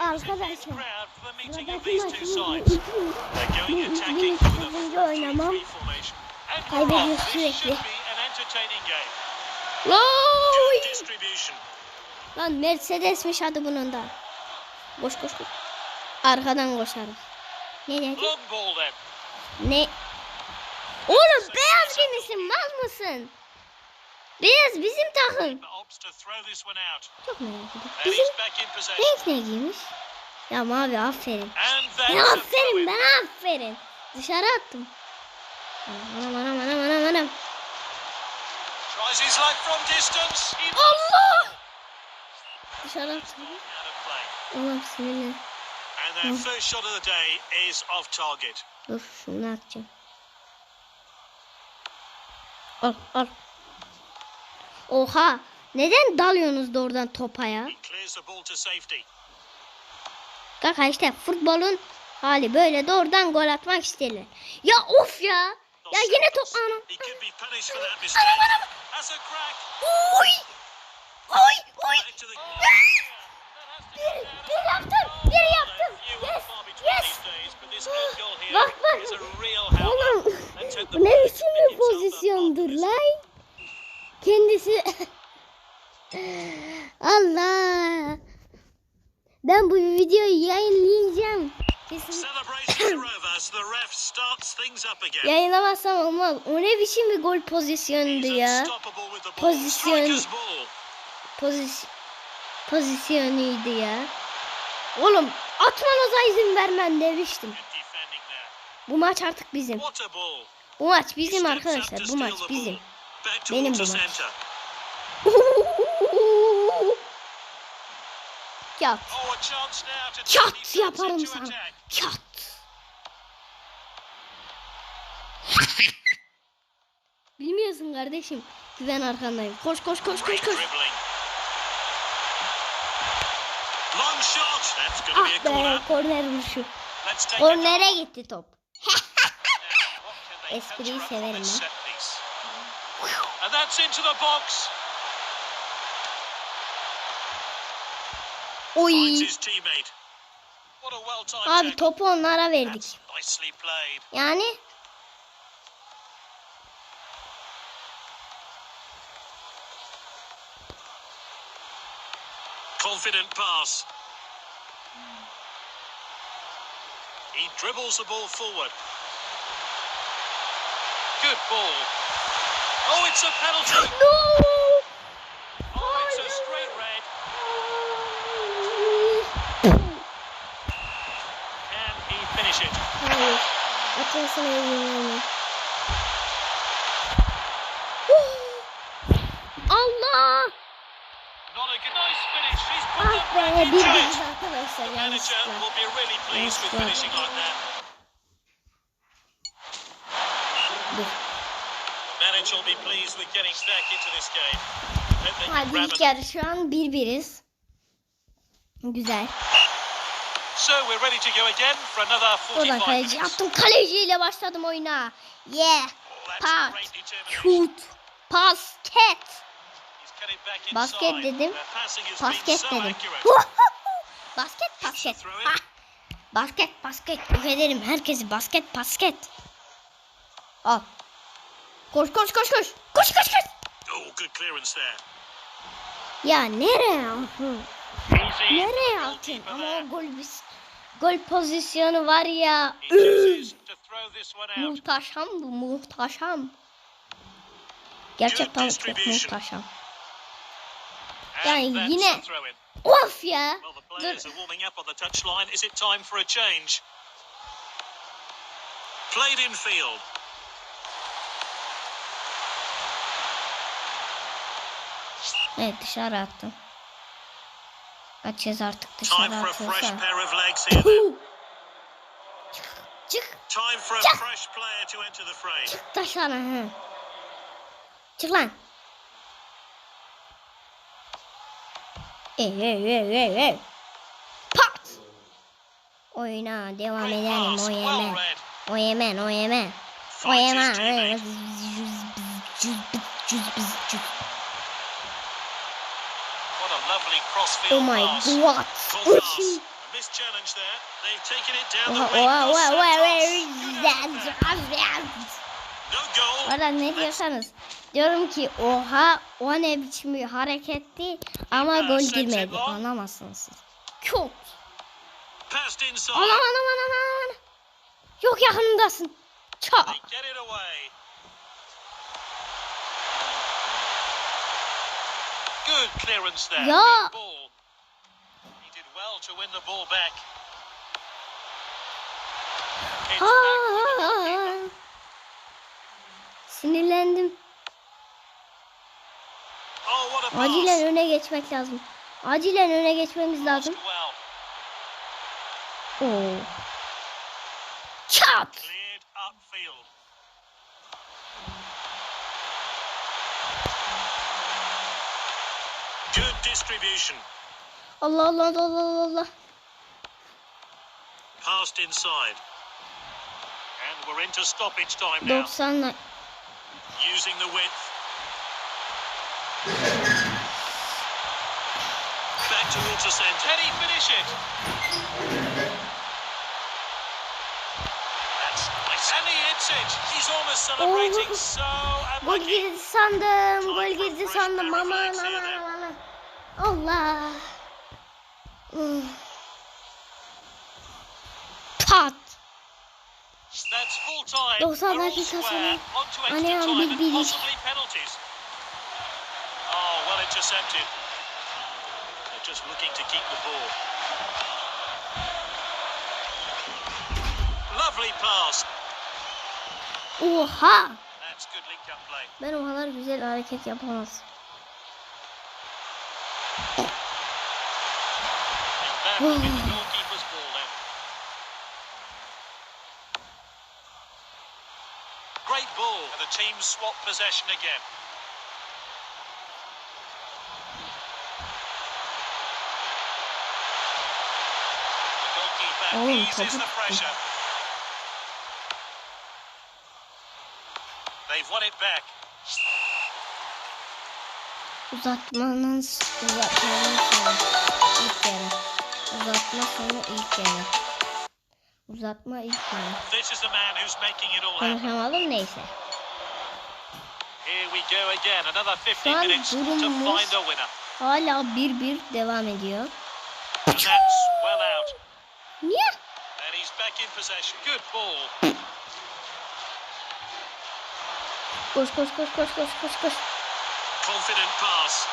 Arkadaşlar. Sıradaki Sıradaki maçımız maçımız bu. Biz biz takımcı oynamam. Kaybediyor sürekli. Lan! Lan Mercedes'miş adı bunun da. Koş koş koş. Arkadan koşarım. Ne dedi? Ne? Oğlum beyaz giymişsin mal mısın? Beyaz bizim takım. Çok merak ediyorum. Bizim renk ne giymiş? Ya mavi aferin. Ben aferin ben aferin. Dışarı attım. Anam anam anam anam anam. Allah! Dışarı attım. Oğlum sinirli. And their first shot of the day is off target. Dur şunu atacağım. Al al. Oha. Neden dalıyorsunuz da oradan topa ya? Kaka işte futbolun hali böyle doğrudan gol atmak isterler. Ya of ya. Ya yine top ana. He could be punished for that mistake. Has a crack. Oy. Oy oy. Bir, bir yaptım. Bir yaptım. Yes. Yes. Bak bak. Oğlum ne biçim bir pozisyondur lan? Kendisi Allah. Ben bu videoyu yayınlayacağım. Kesin yayınlamazsam olmaz. O ne biçim bir gol pozisyonuydu He's ya. Pozisyon. Pozisyon pozisyonuydu ya. Oğlum atmanıza izin vermem demiştim. Bu maç artık bizim. Bu maç bizim arkadaşlar. Bu maç bizim. Benim bu maç. Kat. Kat yaparım sana. Kat. Bilmiyorsun kardeşim. Güven arkandayım. Koş koş koş koş koş. Ah be korner vuruşu. Kornere gitti top. Espriyi severim ben. Set piece? And that's into the box. Finds Oy. his teammate. What a well-timed Abi tackle. topu onlara verdik. That's nicely played. Yani Confident pass. He dribbles the ball forward. Good ball. Oh, it's a penalty. no. Oh, it's a straight red. Can he finish it? Hayır. Atmasına izin vermem. Allah! Not a good, nice finish. He's put Ah back into it. arkadaşlar Manager will be really pleased with finishing like that. Hadi ilk yarı şu an bir biriz. Güzel. So we're ready to go again for another Oradan 45 kaleci minutes. yaptım. Kaleciyle başladım oyuna. Yeah. Pat. Şut. Basket. Basket dedim. Basket dedim. accurate. basket basket. Ha. Basket basket. Üfederim herkesi basket basket. Al. Koş koş koş koş. Koş koş koş. Oh, good clearance there. Ya nereye? Easy. Nereye? Goalkeeper Ama o gol biz gol pozisyonu var ya. Muhteşem bu muhteşem. Gerçekten çok muhteşem. Yani yine- in. Of ya. Dur. are warming up on the touchline. Is it time for a change? Played in field. Evet dışarı attım. Açacağız artık dışarı for a fresh atılsa. pair of legs here. then. Çık the fray. çık dışarı. Hı. Çık lan. Ey ey ey ey ey. Pat. Oyuna devam edelim o yemen. O yemen o yemen. O yemen. Cüz, cüz, cüz. Lovely crossfield Oh my god. Valla ne diyorsanız. Diyorum ki oha o ne biçim bir hareketti ama gol girmedi. anlamazsınız siz. Çok. Anam anam anam anam. Yok yakınındasın. Çak. Good clearance there. Big ball. He did well to win the ball back. Ha. Sinirlendim. Oh. Acilen öne geçmek lazım. Acilen öne geçmemiz lazım. Oo. Çat. Distribution. Allah Allah Allah Allah Allah. Passed inside. And we're into stoppage time now. 90'la Using the width. Back towards the centre. Can he finish it? That's nice. And he hits it. He's almost oh, celebrating Oh. so Gol unlucky. girdi sandım. Gol girdi sandım. Aman aman aman. Allah. Hmm. Pat. That's full time. 90 We're all dakika square. sonra. On to Hani extra abi time bir and birlik. possibly penalties. Oh, well intercepted. They're just looking to keep the ball. Lovely pass. Oha. That's good link-up play. Ben o kadar güzel hareket yapamaz. And that will be the goalkeeper's ball then. Great ball. And the team swap possession again. The goalkeeper Oğlum, eases the pressure. They've won it back. Uzatmanın uzatmanın sonu ilk yarı. Uzatma sonu ilk yarı. Uzatma ilk yarı. This is the man who's making it all happen. Konuşamadım neyse. Here we go again. Another 15 Şu an minutes to find a winner. Hala 1-1 devam ediyor. That's well out. Niye? And he's back in possession. Good ball. Koş koş koş koş koş koş koş. Confident pass.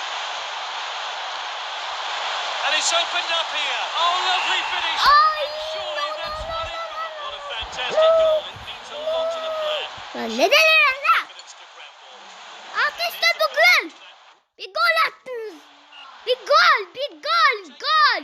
And it's opened up here. Oh, lovely finish. Ay! And surely that's what it What a fantastic goal. It means a lot to the player. Lan neden öyle lan? Confidence to grab ball. Arkadaşlar bu gol. Bir gol attınız. Bir gol, bir gol, gol.